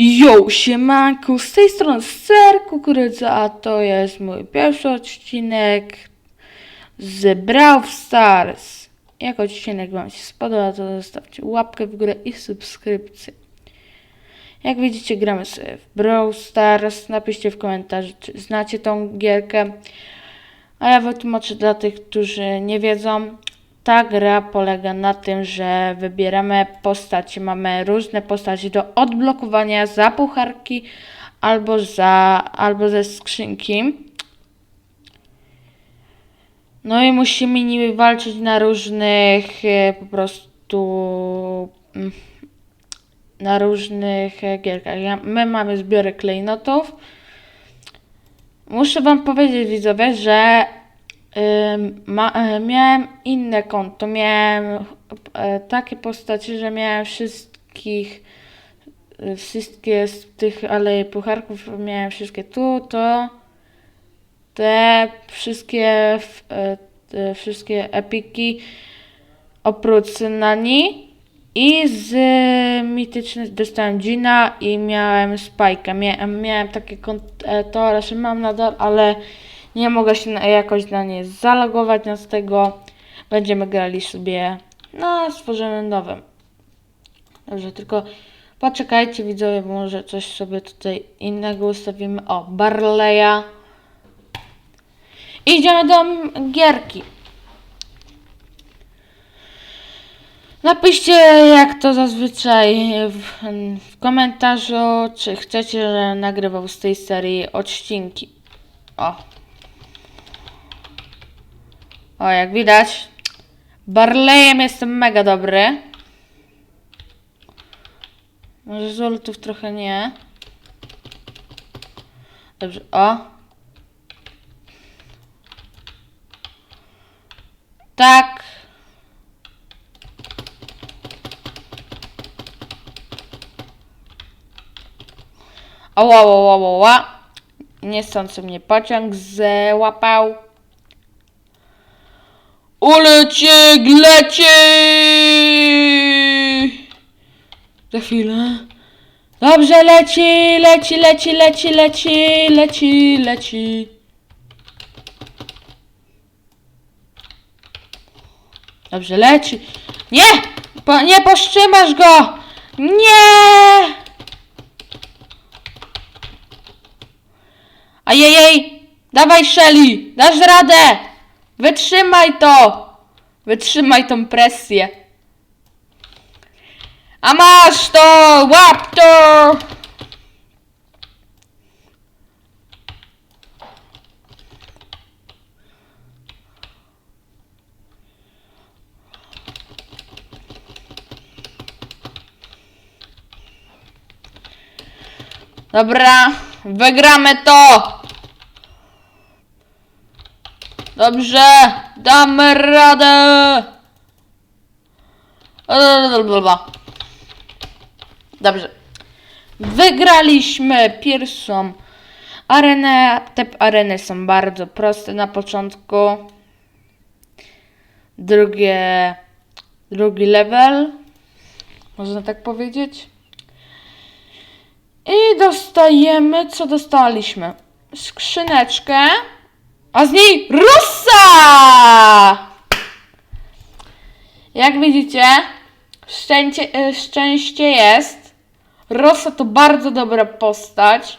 Yo, siemanku, z tej strony Ser Kukurydza, a to jest mój pierwszy odcinek z Brawl Stars. Jak odcinek Wam się spodobał, to zostawcie łapkę w górę i subskrypcję. Jak widzicie, gramy sobie w Brawl Stars. Napiszcie w komentarzu, czy znacie tą gierkę. A ja wytłumaczę dla tych, którzy nie wiedzą. Ta gra polega na tym, że wybieramy postacie. Mamy różne postacie do odblokowania za pucharki albo, za, albo ze skrzynki. No i musimy nimi walczyć na różnych e, po prostu mm, na różnych e, gierkach. My mamy zbiory klejnotów. Muszę wam powiedzieć widzowie, że ma, e, miałem inne konto, miałem e, takie postacie, że miałem wszystkich, e, wszystkie z tych alei pucharków, miałem wszystkie tu, to, te wszystkie, te wszystkie epiki oprócz Nani i z mitycznych dostałem Gina i miałem Spike'a. Miałem, miałem takie konto, to raczej mam nadal, ale nie mogę się jakoś na nie zalogować, no z tego będziemy grali sobie na stworzonym nowym. Dobrze, tylko poczekajcie widzowie, bo może coś sobie tutaj innego ustawimy. O, Barleya. Idziemy do gierki. Napiszcie jak to zazwyczaj w, w komentarzu, czy chcecie, że nagrywał z tej serii odcinki. O. O, jak widać, Barleyem jestem mega dobry. Może z ultów trochę nie. Dobrze, o. Tak. Oła, oła, oła, oła. Niechcący mnie pociąg złapał. Uleciek, leci! Za chwilę. Dobrze, leci, leci, leci, leci, leci, leci, leci. Dobrze, leci. Nie! Po, nie powstrzymasz go! Nie! Ajejej! Dawaj, Shelly! Dasz radę! Wytrzymaj to! Wytrzymaj tą presję. A masz to! Łap to! Dobra, wygramy to! Dobrze, damy radę. Dobrze. Wygraliśmy pierwszą arenę. Te areny są bardzo proste na początku. Drugie, drugi level. Można tak powiedzieć. I dostajemy, co dostaliśmy? Skrzyneczkę. A z niej Russa! Jak widzicie, szczęście, e, szczęście jest. Rosa to bardzo dobra postać.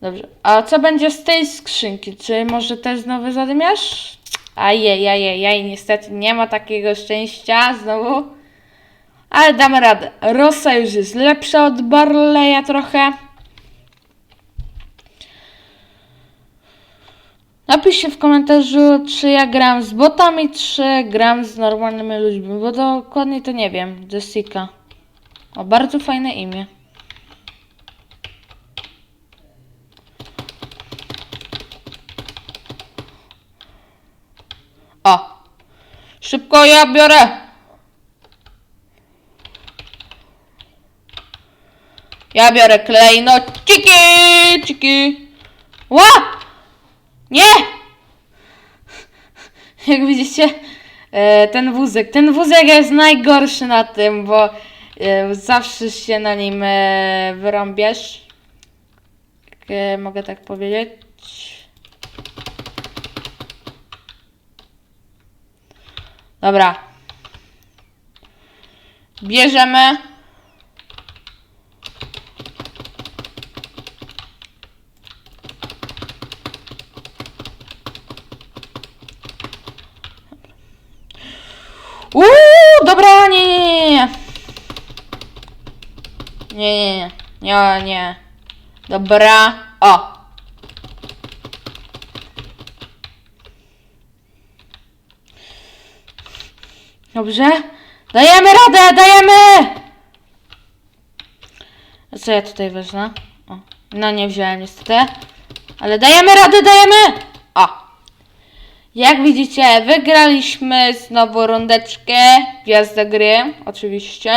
Dobrze, a co będzie z tej skrzynki? Czy może też znowu zadymiarz? Ajej, ajej, ajej, niestety nie ma takiego szczęścia znowu. Ale damy radę. Rosa już jest lepsza od Barleya trochę. Napiszcie w komentarzu, czy ja gram z botami, czy gram z normalnymi ludźmi, bo dokładnie to nie wiem. Jessica. O, bardzo fajne imię. O! Szybko ja biorę! Ja biorę klej, no ciki, ciki. Ła! Nie! Jak widzicie, e, ten wózek, ten wózek jest najgorszy na tym, bo e, zawsze się na nim e, wyrąbiesz. Jak, e, mogę tak powiedzieć. Dobra. Bierzemy. Uuu, dobra, nie, nie, nie, nie. Nie, nie, nie, nie. Dobra, o. Dobrze. Dajemy radę, dajemy! Co ja tutaj wezmę? O, no nie wziąłem niestety. Ale dajemy radę, dajemy! O. Jak widzicie, wygraliśmy znowu rundeczkę Gwiazda Gry, oczywiście.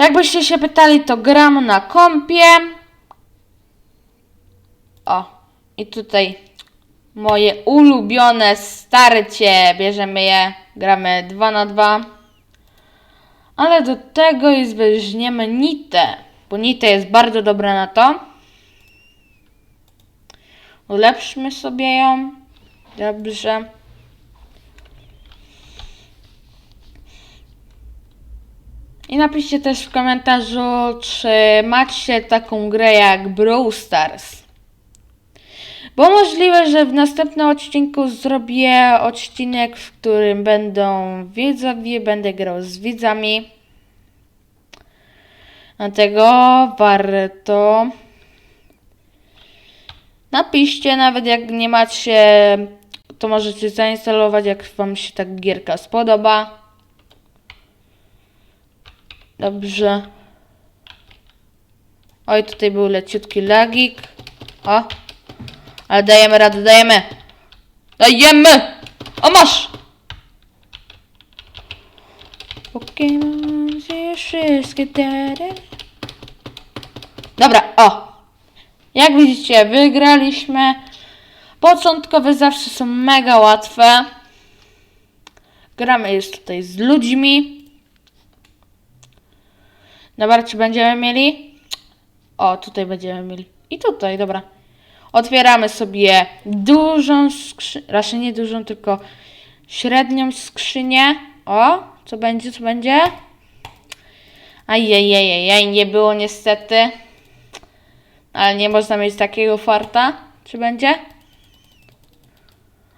Jakbyście się pytali, to gram na kompie. O, i tutaj moje ulubione starcie. Bierzemy je, gramy 2 na 2 Ale do tego jest weźmiemy Nitę, bo Nita jest bardzo dobra na to. Ulepszmy sobie ją. Dobrze. I napiszcie też w komentarzu, czy macie taką grę jak Brawl Stars. Bo możliwe, że w następnym odcinku zrobię odcinek, w którym będą widzowie, będę grał z widzami. Dlatego warto. Napiszcie, nawet jak nie macie, to możecie zainstalować, jak Wam się ta gierka spodoba. Dobrze. Oj, tutaj był leciutki lagik. O. Ale dajemy radę, dajemy. Dajemy! O, masz! Pokémon wszystkie. Dobra, o. Jak widzicie, wygraliśmy. Początkowe zawsze są mega łatwe. Gramy już tutaj z ludźmi. Dobra, czy będziemy mieli? O, tutaj będziemy mieli. I tutaj, dobra. Otwieramy sobie dużą skrzynię, raczej nie dużą, tylko średnią skrzynię. O, co będzie, co będzie? Ajajajajaj, nie było niestety. Ale nie można mieć takiego farta. Czy będzie?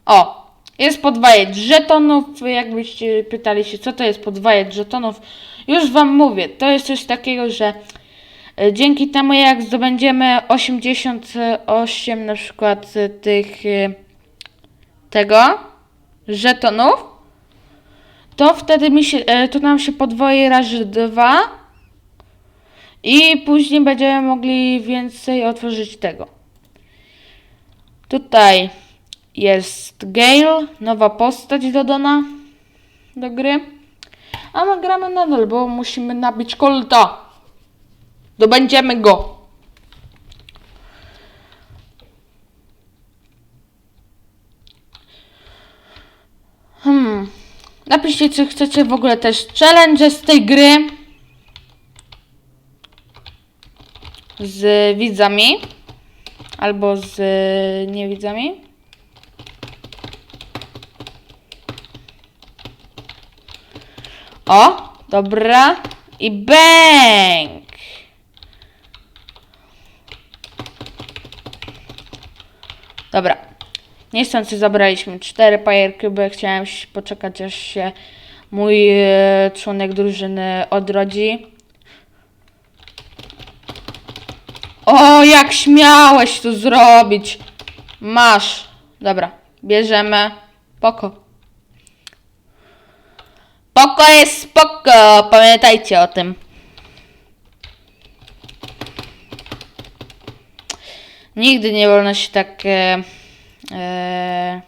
O, jest podwajać żetonów. Jakbyście pytali się, co to jest podwajać żetonów, już Wam mówię. To jest coś takiego, że e, dzięki temu, jak zdobędziemy 88 na przykład e, tych e, tego żetonów, to wtedy mi się, to nam się podwoi razy dwa i później będziemy mogli więcej otworzyć tego. Tutaj jest Gale, nowa postać dodana do gry. A my gramy nadal, bo musimy nabić kolta. Dobędziemy go. Hmm. Napiszcie, czy chcecie w ogóle też challenge z tej gry. Z widzami. Albo z niewidzami. O, dobra. I bang! Dobra. Niechcący zabraliśmy cztery pajerki, bo chciałem poczekać, aż się mój e, członek drużyny odrodzi. O, jak śmiałeś to zrobić! Masz. Dobra, bierzemy. Poko. Spoko jest spoko, pamiętajcie o tym. Nigdy nie wolno się tak e, e,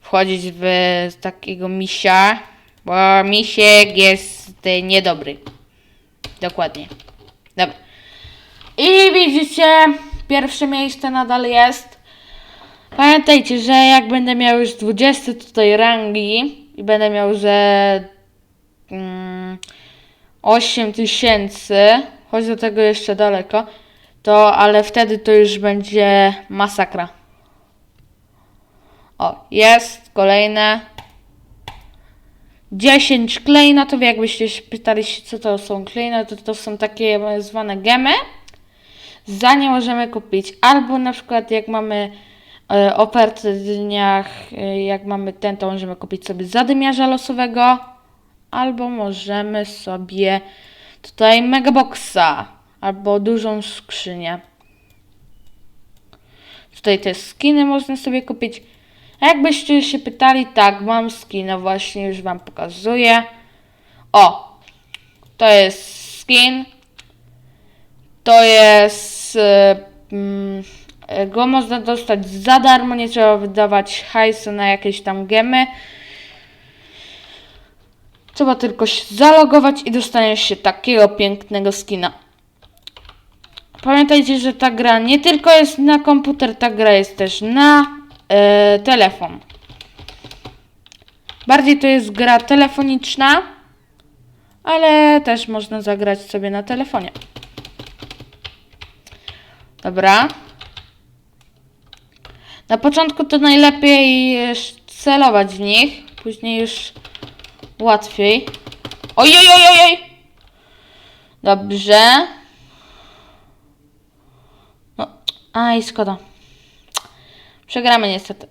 wchodzić w takiego misia, bo misiek jest e, niedobry. Dokładnie. Dobra. I widzicie, pierwsze miejsce nadal jest. Pamiętajcie, że jak będę miał już 20 tutaj rangi i będę miał, że 8 tysięcy, choć do tego jeszcze daleko, to ale wtedy to już będzie masakra. O, jest kolejne. 10 klejnotów, jakbyście się pytali co to są klejnoty, to, to są takie zwane gemy. Za nie możemy kupić albo na przykład jak mamy e, w dniach, e, jak mamy ten, to możemy kupić sobie zadymiarza losowego, albo możemy sobie tutaj megaboxa, albo dużą skrzynię. Tutaj te skiny można sobie kupić. A jakbyście się pytali, tak, mam skina, właśnie już Wam pokazuję. O, to jest skin. To jest. e, mm, Go można dostać za darmo, nie trzeba wydawać hajsu na jakieś tam gemy. Trzeba tylko się zalogować i dostaniesz się takiego pięknego skina. Pamiętajcie, że ta gra nie tylko jest na komputer, ta gra jest też na e, telefon. Bardziej to jest gra telefoniczna, ale też można zagrać sobie na telefonie. Dobra. Na początku to najlepiej celować w nich, później już łatwiej. Ojej, ojej, ojej! Dobrze. No, aj, szkoda. Przegramy niestety.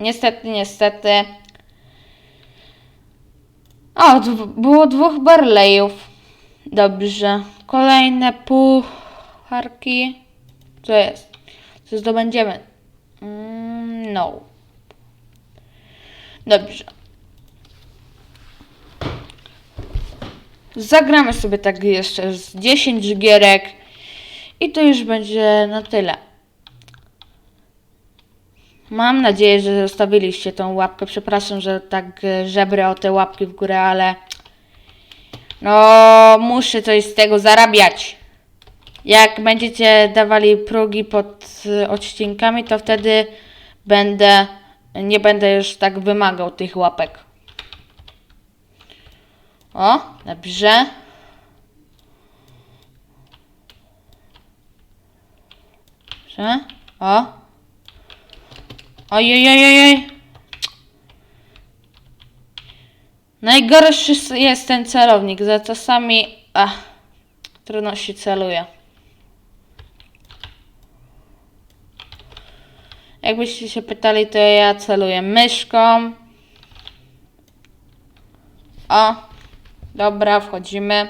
Niestety, niestety. O, było dwóch barlejów. Dobrze. Kolejne pucharki. Co jest? Co zdobędziemy? No. Dobrze. Zagramy sobie tak jeszcze z 10 gierek i to już będzie na tyle. Mam nadzieję, że zostawiliście tą łapkę. Przepraszam, że tak e, żebrę o te łapki w górę, ale no muszę coś z tego zarabiać. Jak będziecie dawali progi pod e, odcinkami, to wtedy będę nie będę już tak wymagał tych łapek. O, dobrze. Dobrze. O. Ojej, Najgorszy s- jest ten celownik. Za czasami. Ach, trudno się celuje. Jakbyście się pytali, to ja celuję myszką. O, dobra, wchodzimy.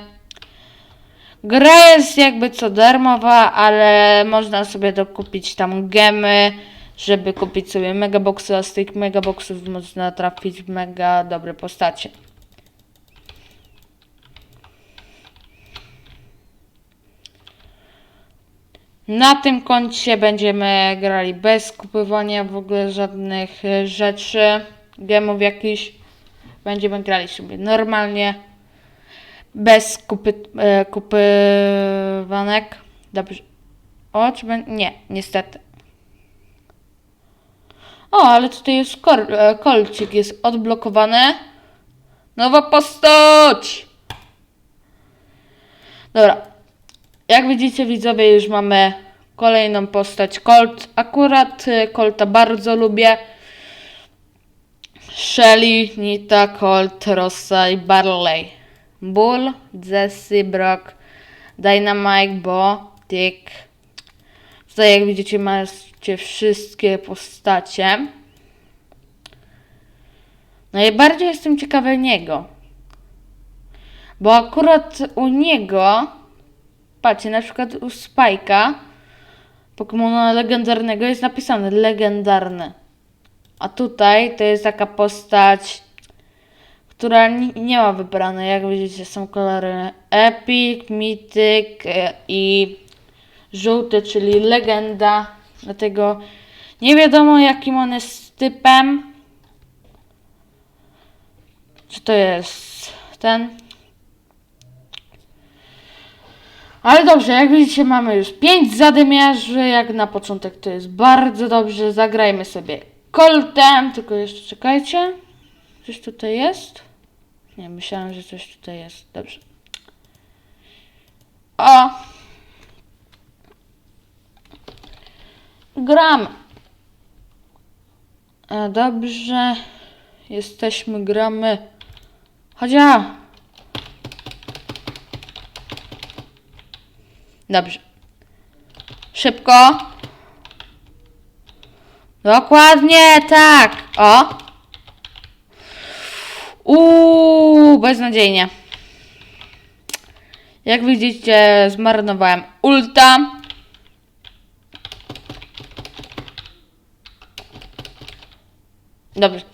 Gra jest jakby co darmowa, ale można sobie dokupić tam gemy, żeby kupić sobie megaboxy, a z tych megaboxów można trafić w mega dobre postacie. Na tym koncie będziemy grali bez kupywania w ogóle żadnych e, rzeczy, gemów jakichś. Będziemy grali sobie normalnie, bez kupy, e, kupywanek. Dobrze. O, czy bę- Nie, niestety. O, ale tutaj jest kor, e, kolcik, jest odblokowany. Nowa postać! Dobra. Jak widzicie widzowie, już mamy kolejną postać Colt. Akurat e, Colta bardzo lubię. Shelly, Nita, Colt, Rossa i Barley. Bull, Jesse, Brock, Dynamite, Bo, Tick. Tutaj jak widzicie macie wszystkie postacie. Najbardziej jestem ciekawy niego. Bo akurat u niego, patrzcie, na przykład u Spike'a, Pokemona legendarnego jest napisane legendarny. A tutaj to jest taka postać, która ni- nie ma wybranej. Jak widzicie, są kolory Epic, Mythic e, i żółty, czyli legenda. Dlatego nie wiadomo, jakim on jest typem. Czy to jest ten? Ale dobrze, jak widzicie mamy już 5 zadymiarzy, jak na początek to jest bardzo dobrze. Zagrajmy sobie Coltem, tylko jeszcze czekajcie. Coś tutaj jest? Nie, myślałem, że coś tutaj jest. Dobrze. O! Gram. E, dobrze. Jesteśmy, gramy. Chodź. Dobrze. Szybko. Dokładnie tak. O. Uuu, beznadziejnie. Jak widzicie, zmarnowałem ulta. Dobrze.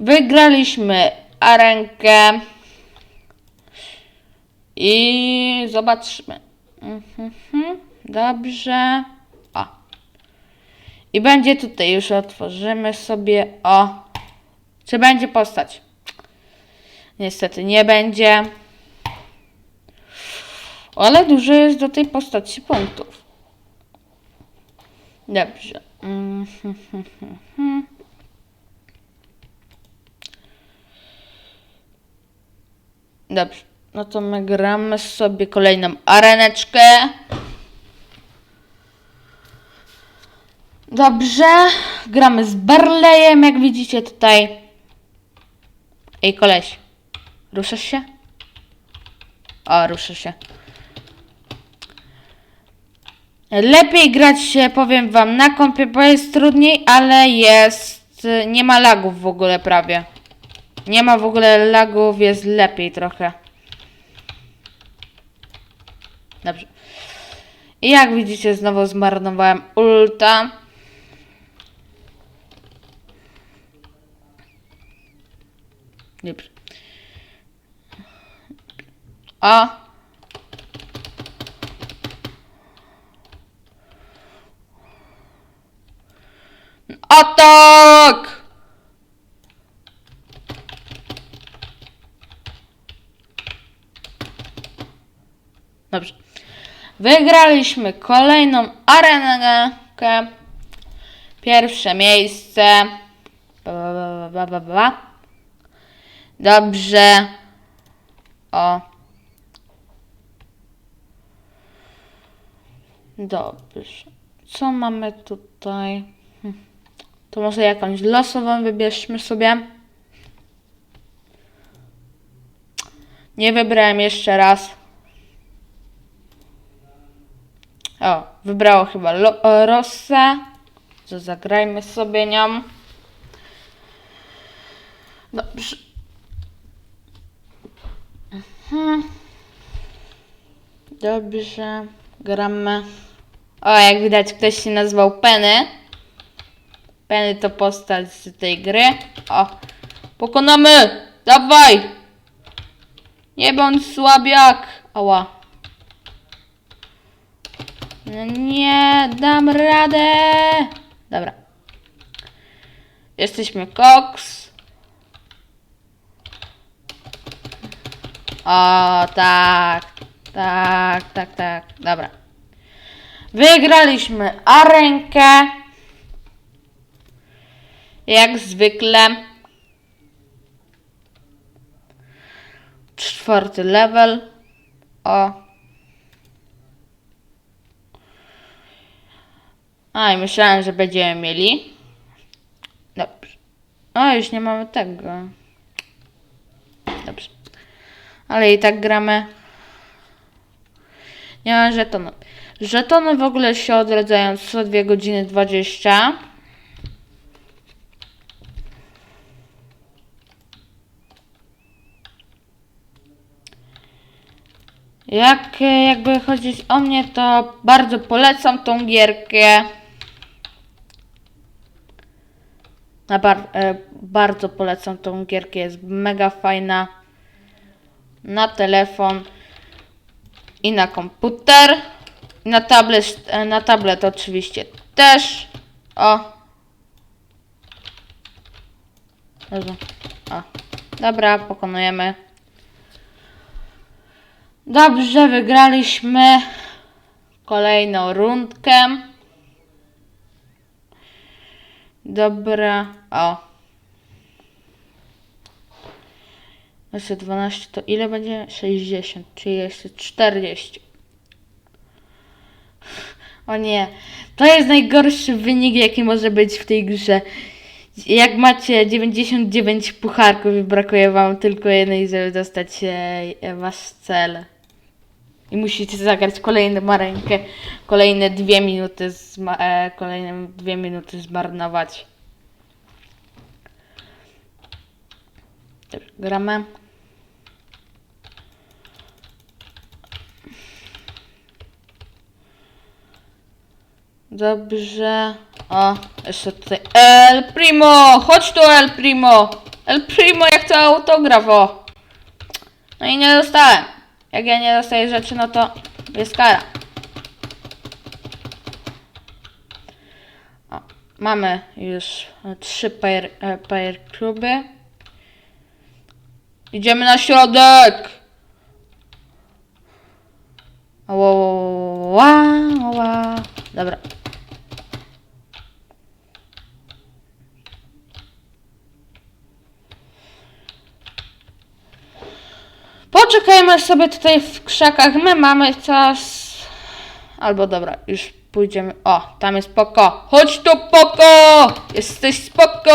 Wygraliśmy arenkę. I zobaczmy. Mhm, Dobrze. O. I będzie tutaj, już otworzymy sobie. O. Czy będzie postać? Niestety nie będzie. Ale dużo jest do tej postaci punktów. Dobrze. Mhm, Dobrze. No to my gramy sobie kolejną areneczkę. Dobrze. Gramy z Barleyem, jak widzicie tutaj. Ej, koleś. Ruszasz się? O, ruszę się. Lepiej grać się, powiem wam, na kompie, bo jest trudniej, ale jest... Nie ma lagów w ogóle prawie. Nie ma w ogóle lagów, jest lepiej trochę. Dobrze. I jak widzicie, znowu zmarnowałem ulta. Dobrze. A. Atak! Dobrze. Wygraliśmy kolejną arenkę. Pierwsze miejsce. Ba, ba, ba, ba. Dobrze. O. Dobrze. Co mamy tutaj? Hm. To może jakąś losową wybierzmy sobie. Nie wybrałem jeszcze raz. O, wybrało chyba lo- Rossę. To zagrajmy sobie nią. Dobrze. Mhm. Dobrze. Gramy. O, jak widać, ktoś się nazwał Penny. Penny to postać z tej gry. O, pokonamy! Dawaj! Nie bądź słabiak! Ała. No nie, dam radę! Dobra. Jesteśmy Cox. O, tak. Tak, tak, tak. Dobra. Wygraliśmy arenkę. Jak zwykle. Czwarty level. O. A, i myślałem, że będziemy mieli. Dobrze. O, już nie mamy tego. Dobrze. Ale i tak gramy. Nie ma żetonów. Żetony w ogóle się odradzają co 2 godziny 20. Jak jakby chodzić o mnie, to bardzo polecam tą gierkę. Na bar- e, bardzo polecam tą gierkę, jest mega fajna. Na telefon i na komputer. Na tablet, e, na tablet oczywiście też. O. Dobra. O. Dobra, pokonujemy. Dobrze, wygraliśmy kolejną rundkę. Dobra, o. Jeszcze 12 to ile będzie? 60, czyli jeszcze 40. O nie. To jest najgorszy wynik, jaki może być w tej grze. Jak macie 99 pucharków i brakuje wam tylko jednej, żeby dostać e, wasz cel. I musicie zagrać kolejną marenkę, kolejne dwie minuty, zma- e, kolejne dwie minuty zmarnować. Gramy. Dobrze. O, jeszcze tutaj. El Primo! Chodź tu, El Primo! El Primo, jak to autograf, o! No i nie dostałem. Jak ja nie dostaję rzeczy, no to jest kara. O, mamy już trzy pair, e, pair kluby. Idziemy na środek! Ła, ła, ła, ła. Dobra. Poczekajmy sobie tutaj w krzakach. My mamy czas. Albo dobra, już pójdziemy. O, tam jest poko. Chodź tu, poko! Jesteś spoko!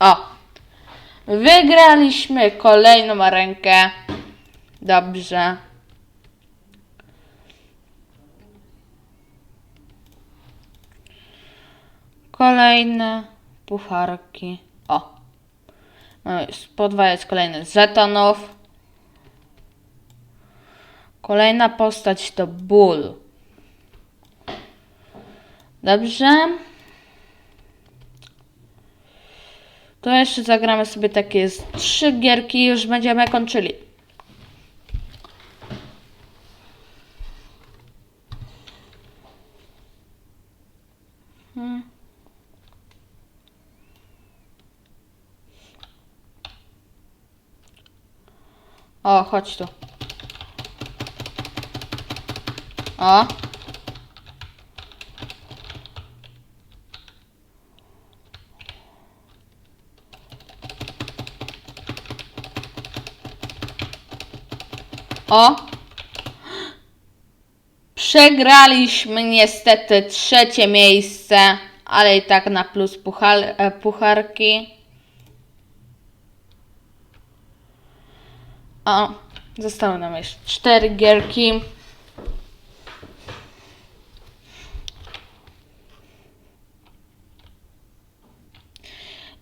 O. Wygraliśmy kolejną rękę. Dobrze. Kolejne pucharki. No jest, podwajać kolejny żetonów. Kolejna postać to ból. Dobrze. To jeszcze zagramy sobie takie trzy gierki i już będziemy kończyli. O, chodź tu. O. O. Przegraliśmy niestety trzecie miejsce, ale i tak na plus puchal, e, pucharki. O, zostały nam jeszcze cztery gierki.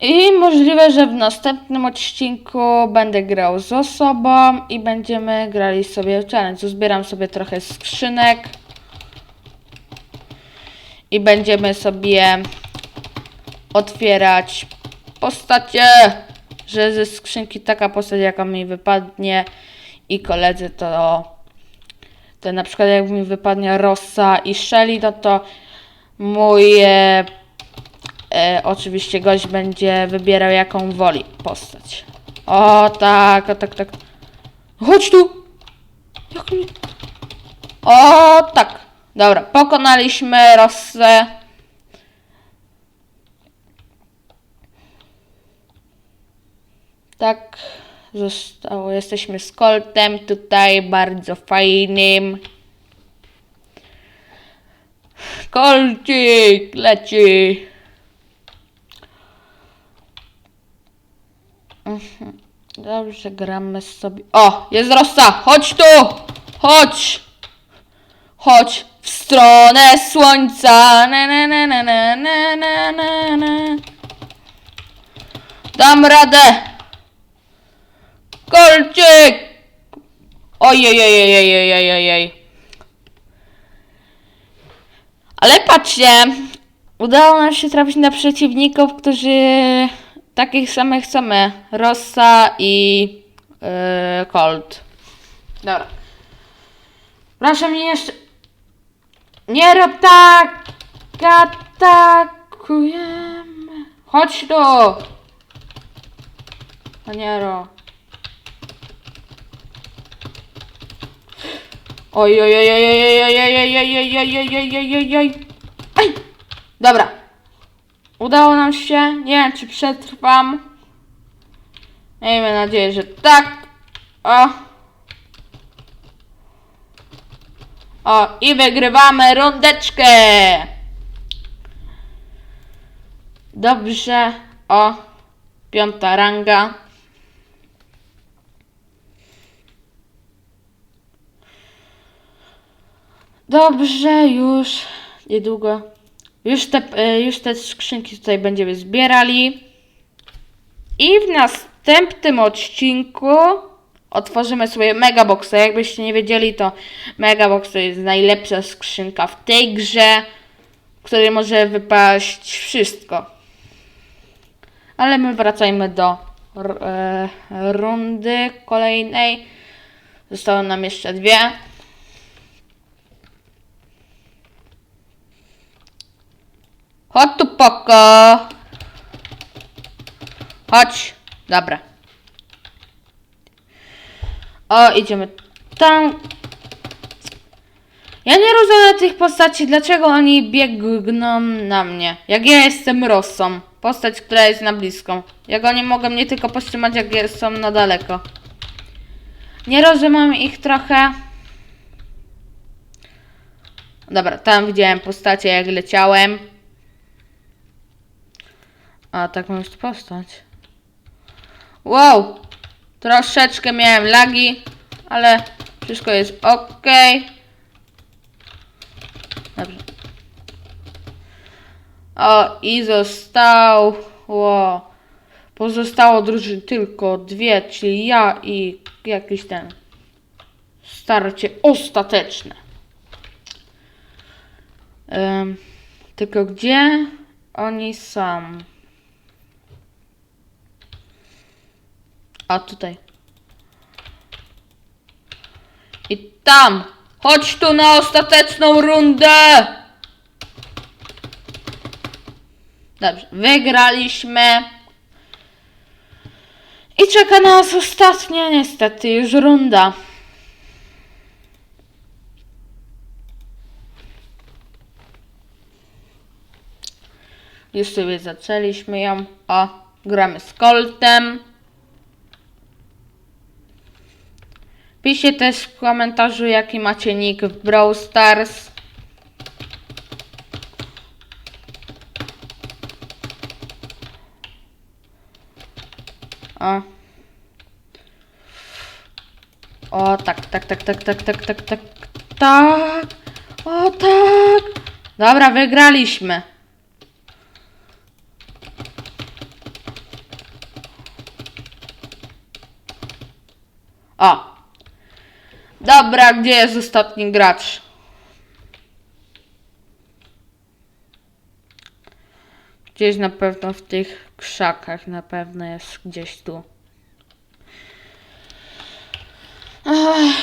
I możliwe, że w następnym odcinku będę grał z osobą i będziemy grali sobie challenge. Zbieram sobie trochę skrzynek i będziemy sobie otwierać postacie, że ze skrzynki taka postać, jaka mi wypadnie i koledzy to, to na przykład jak mi wypadnie Rossa i Shelly, no to mój e, e, oczywiście gość będzie wybierał jaką woli postać. O tak, o tak, tak. Chodź tu! Jak mi... O tak. Dobra, pokonaliśmy Rossę. Tak zostało. Jesteśmy z Coltem tutaj, bardzo fajnym. Kolcik leci. Mhm. Dobrze, gramy sobie. O, jest Rossa! Chodź tu! Chodź! Chodź w stronę słońca! Na, na, na, na, na, na, na, na. Dam radę! Kolczyk! Ojej, Ale patrzcie, udało nam się trafić na przeciwników, którzy takich samych co my. Rossa i yy, Colt. Dobra. Proszę mnie jeszcze... Nie rób tak! Atakujemy. Chodź tu! Paniero. Oj, oj, oj, oj, oj, oj, oj, oj, oj, oj, oj, oj, oj, oj, oj, oj. Aj! Dobra. Udało nam się. Nie wiem, czy przetrwam. Miejmy nadzieję, że tak. O. O, i wygrywamy rundeczkę. Dobrze. O, piąta ranga. Dobrze, już niedługo. Już te, e, już te skrzynki tutaj będziemy zbierali. I w następnym odcinku otworzymy sobie Megaboxa. Jakbyście nie wiedzieli, to Megabox to jest najlepsza skrzynka w tej grze, w której może wypaść wszystko. Ale my wracajmy do e, rundy kolejnej. Zostało nam jeszcze dwie. Chodź tu, Poko. Chodź. Dobra. O, idziemy tam. Ja nie rozumiem tych postaci, dlaczego oni biegną na mnie. Jak ja jestem Rossą. Postać, która jest na bliską. Jak oni mogą mnie tylko powstrzymać, jak ja- są na daleko. Nie rozumiem ich trochę. Dobra, tam widziałem postacie, jak leciałem. A, tak mam postać. Wow! Troszeczkę miałem lagi, ale wszystko jest ok. Dobrze. O, i zostało. Pozostało drużyn tylko dwie, czyli ja i jakiś ten. Starcie ostateczne. Em, tylko gdzie oni są? A tutaj. I tam! Chodź tu na ostateczną rundę! Dobrze, wygraliśmy. I czeka nas ostatnia, niestety, już runda. Już sobie zaczęliśmy ją. O, gramy z Coltem. Piszcie też w komentarzu, jaki macie nick w Brawl Stars. O. O, tak, tak, tak, tak, tak, tak, tak, tak, tak. O, tak. Dobra, wygraliśmy. O. Dobra, gdzie jest ostatni gracz? Gdzieś na pewno w tych krzakach, na pewno jest gdzieś tu. Ach,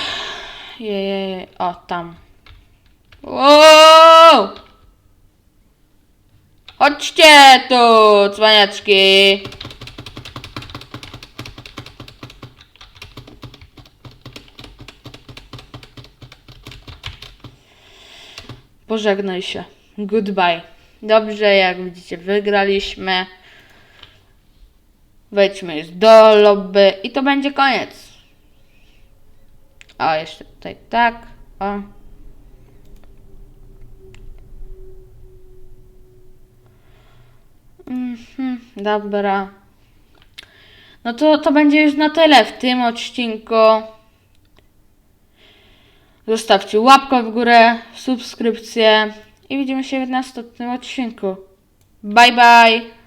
Jejej, o tam. Wow! Chodźcie tu, cwaniaczki. Pożegnaj się. Goodbye. Dobrze, jak widzicie, wygraliśmy. Wejdźmy już do lobby i to będzie koniec. O, jeszcze tutaj tak. O. Mhm, dobra. No to, to będzie już na tyle w tym odcinku. Zostawcie łapkę w górę, subskrypcję i widzimy się w następnym odcinku. Bye bye!